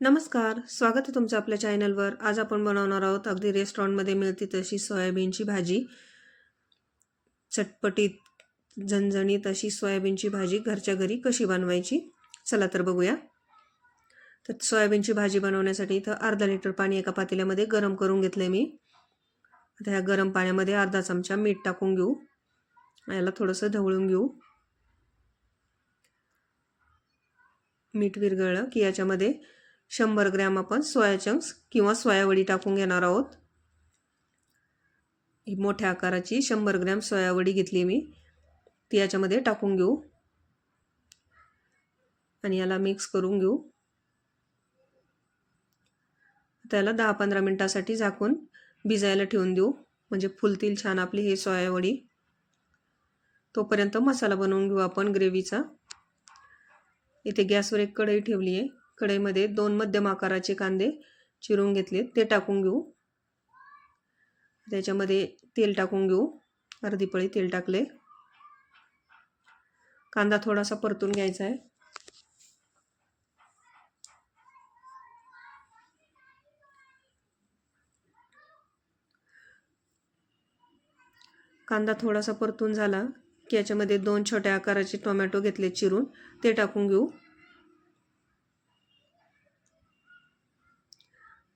नमस्कार स्वागत आहे तुमचं आपल्या चॅनलवर. आज आपण बनवणार आहोत अगदी रेस्टॉरंटमध्ये मिळते तशी सोयाबीनची भाजी. चटपटीत झणझणीत अशी सोयाबीनची भाजी घरच्या घरी कशी बनवायची? चला तर बघूया. तर सोयाबीनची भाजी बनवण्यासाठी इथं अर्धा लिटर पाणी एका पातेल्यामध्ये गरम करून घेतलं आहे मी. आता ह्या गरम पाण्यामध्ये अर्धा चमचा मीठ टाकून घेऊ. याला थोडंसं ढवळून घेऊ. मीठ विरघळलं की याच्यामध्ये शंभर ग्रॅम आपण सोया चंक्स किंवा सोयावडी टाकून घेणार आहोत. ही मोठ्या आकाराची शंभर ग्रॅम सोयावडी घेतली मी. ती याच्यामध्ये टाकून घेऊ. आणि याला मिक्स करून घेऊ. त्याला दहा पंधरा मिनटासाठी झाकून भिजायला ठेवून देऊ. म्हणजे फुलतील छान आपली हे सोयावडी तोपर्यंत मसाला बनवून घेऊ आपण ग्रेव्हीचा. इथे गॅसवर एक कढई ठेवली आहे कढईमध्ये दोन मध्यम आकाराचे कांदे चिरून घेतले ते टाकून घेऊ. त्याच्यामध्ये तेल टाकून घेऊ. अर्धी पळी तेल टाकले. कांदा थोडासा परतून घ्यायचा आहे. कांदा थोडासा परतून झाला की याच्यामध्ये दोन छोट्या आकाराचे टोमॅटो घेतले चिरून. ते टाकून घेऊ.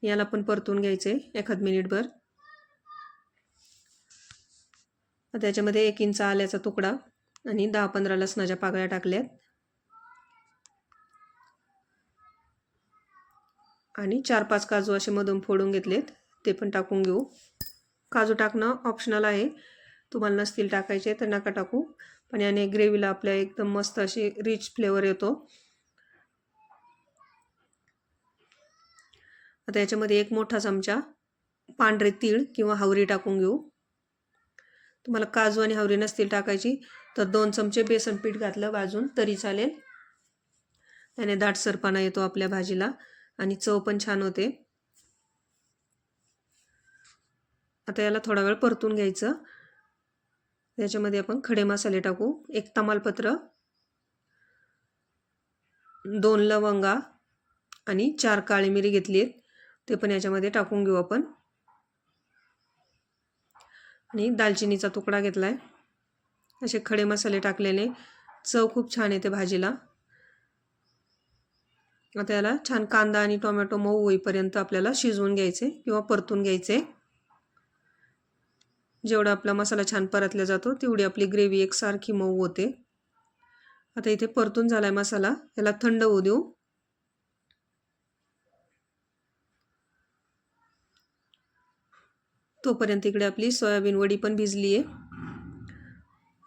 याला पण परतून घ्यायचं आहे एखाद मिनिटभर. त्याच्यामध्ये एक इंच आल्याचा तुकडा आणि दहा पंधरा लसणाच्या पाकळ्या टाकल्यात. आणि चार पाच काजू असे मधून फोडून घेतलेत ते पण टाकून घेऊ. काजू टाकणं ऑप्शनल आहे. तुम्हाला नसतील टाकायचे तर नका टाकू. पण याने ग्रेव्हीला आपल्या एकदम मस्त अशी रिच फ्लेवर येतो. आता याच्यामध्ये एक मोठा चमचा पांढरे तीळ किंवा हावरी टाकून घेऊ. तुम्हाला काजू आणि हावरी नसतील टाकायची तर दोन चमचे बेसन पीठ घातलं भाजून तरी चालेल. त्याने दाटसरपणा येतो आपल्या भाजीला आणि चव पण छान होते. आता याला थोडा वेळ परतून घ्यायचं. त्याच्यामध्ये आपण खडे मसाले टाकू. एक तमालपत्र दोन लवंगा आणि चार काळी मिरी घेतली आहेत ते पण याच्यामध्ये टाकून घेऊ आपण. आणि दालचिनीचा तुकडा घेतला आहे असे खडे मसाले टाकलेले. चव खूप छान येते भाजीला. आता याला छान कांदा आणि टोमॅटो मऊ होईपर्यंत आपल्याला शिजवून घ्यायचे किंवा परतून घ्यायचे. जेवढा आपला मसाला छान परतला जातो तेवढी आपली ग्रेव्ही एकसारखी मऊ होते. आता इथे परतून झाला आहे मसाला. याला थंड होऊ देऊ. तोपर्यंत इकडे आपली सोयाबीन वडी पण भिजली आहे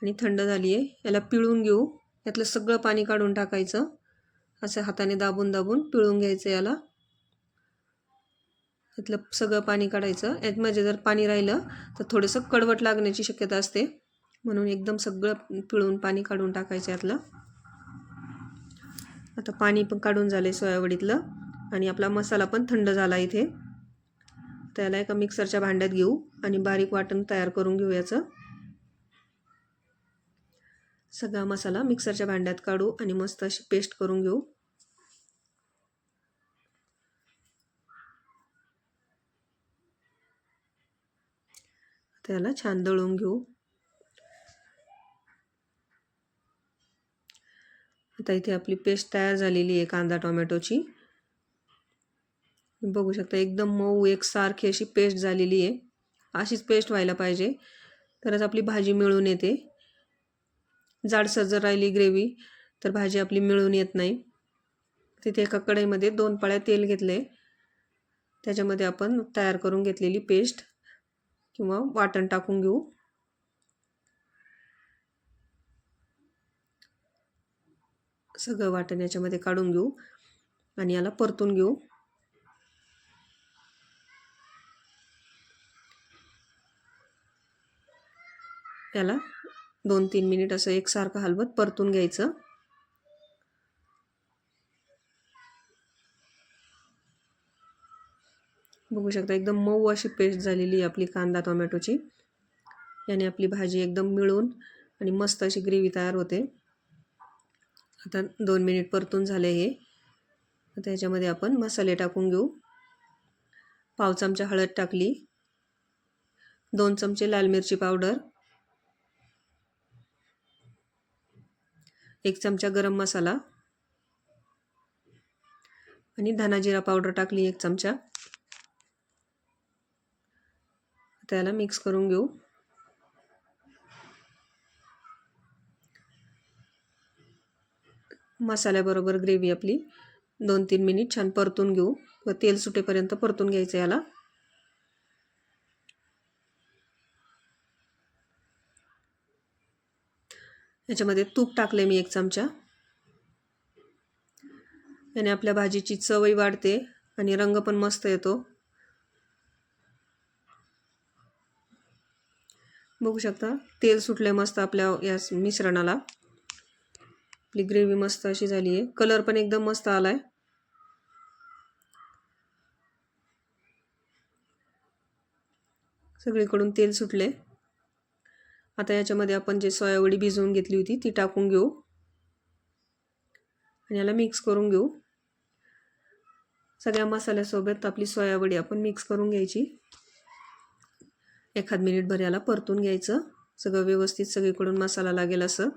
आणि थंड झाली आहे याला पिळून घेऊ. यातलं सगळं पाणी काढून टाकायचं. असं हाताने दाबून दाबून पिळून घ्यायचं याला. यातलं सगळं पाणी काढायचं. यातमध्ये म्हणजे जर पाणी राहिलं तर थोडंसं कडवट लागण्याची शक्यता असते. म्हणून एकदम सगळं पिळून पाणी काढून टाकायचं यातलं. आता पाणी पण काढून झालं आहे सोयावडीतलं. आणि आपला मसाला पण थंड झाला इथे. त्याला एका मिक्सरच्या भांड्यात घेऊ आणि बारीक वाटण तयार करून घेऊ याचं सगळा मसाला मिक्सरच्या भांड्यात काढू आणि मस्त अशी पेस्ट करून घेऊ. त्याला छान दळून घेऊ. आता इथे आपली पेस्ट तयार झालेली आहे कांदा टोमॅटोची. बघू शकता एकदम मऊ एकसारखी अशी पेस्ट झालेली आहे. अशीच पेस्ट व्हायला पाहिजे. तरच आपली भाजी मिळून येते. जाडसर जर राहिली ग्रेव्ही तर भाजी आपली मिळून येत नाही. तिथे एका कढईमध्ये दोन पाळ्या तेल घेतले त्याच्यामध्ये आपण तयार करून घेतलेली पेस्ट किंवा वाटण टाकून घेऊ. सगळं वाटण याच्यामध्ये काढून घेऊ आणि याला परतून घेऊ. याला दोन तीन मिनिट असं एकसारखं हलवत परतून घ्यायचं. बघू शकता एकदम मऊ अशी पेस्ट झालेली आहे आपली कांदा टोमॅटोची. याने आपली भाजी एकदम मिळून आणि मस्त अशी ग्रेव्ही तयार होते. आता दोन मिनिट परतून झाले हे. आता याच्यामध्ये आपण मसाले टाकून घेऊ. पाव चमचा हळद टाकली. दोन चमचे लाल मिरची पावडर. एक चमचा गरम मसाला. आणि धना जिरा पावडर टाकली एक चमचा. त्याला मिक्स करून घेऊ. मसाल्याबरोबर ग्रेव्ही आपली दोन तीन मिनिट छान परतून घेऊ. व तेल सुटेपर्यंत परतून घ्यायचं याला. याच्यामध्ये तूप टाकले मी एक चमचा. याने आपल्या भाजीची चवही वाढते आणि रंग पण मस्त येतो. बघू शकता तेल सुटले मस्त आपल्या या मिश्रणाला. आपली ग्रेव्ही मस्त अशी झाली आहे कलर पण एकदम मस्त आला आहे सगळीकडून तेल सुटले आता याच्यामध्ये आपण जे सोयावडी भिजवून घेतली होती ती टाकून घेऊ. आणि याला मिक्स करून घेऊ. सगळ्या मसाल्यासोबत आपली सोयावडी आपण मिक्स करून घ्यायची. एखाद मिनिटभर याला परतून घ्यायचं. सगळं व्यवस्थित सगळीकडून मसाला लागेल असं.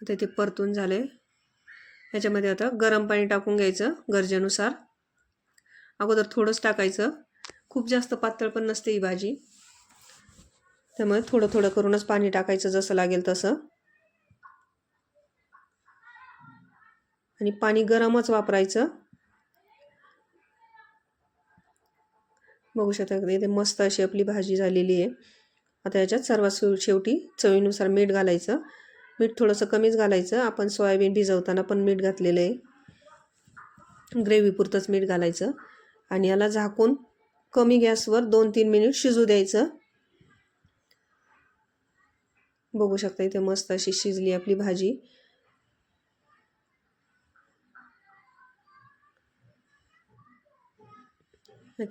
आता ते परतून झाले ह्याच्यामध्ये आता गरम पाणी टाकून घ्यायचं गरजेनुसार. अगोदर थोडंच टाकायचं. खूप जास्त पातळ पण नसते ही भाजी. त्यामुळे थोडं थोडं करूनच पाणी टाकायचं जसं लागेल तसं. आणि पाणी गरमच वापरायचं. बघू शकता इथे मस्त अशी आपली भाजी झालेली आहे. आता याच्यात सर्वात शेवटी चवीनुसार मीठ घालायचं. मीठ थोडंसं कमीच घालायचं. आपण सोयाबीन भिजवताना पण मीठ घातलेलं आहे. ग्रेव्हीपुरतंच मीठ घालायचं. आणि याला झाकून कमी गॅसवर दोन तीन मिनिट शिजू द्यायचं. बघू शकता इथे मस्त अशी शिजली आपली भाजी.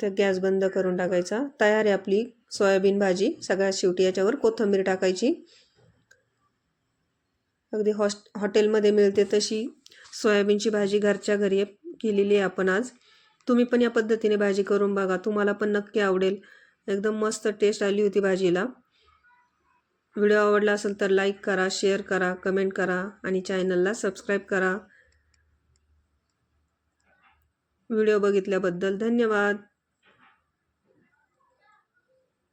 तर गॅस बंद करून टाकायचा. तयार आहे आपली सोयाबीन भाजी. सगळ्यात शेवटी याच्यावर कोथिंबीर टाकायची. अगदी हॉस् हॉटेलमध्ये मिळते तशी सोयाबीनची भाजी घरच्या घरी केलेली आहे आपण आज. तुम्ही पण या पद्धतीने भाजी करून बघा. तुम्हाला पण नक्की आवडेल. एकदम मस्त टेस्ट आली होती भाजीला. व्हिडिओ आवडला असेल तर लाईक करा शेअर करा कमेंट करा आणि चॅनलला सबस्क्राईब करा. व्हिडिओ बघितल्याबद्दल धन्यवाद.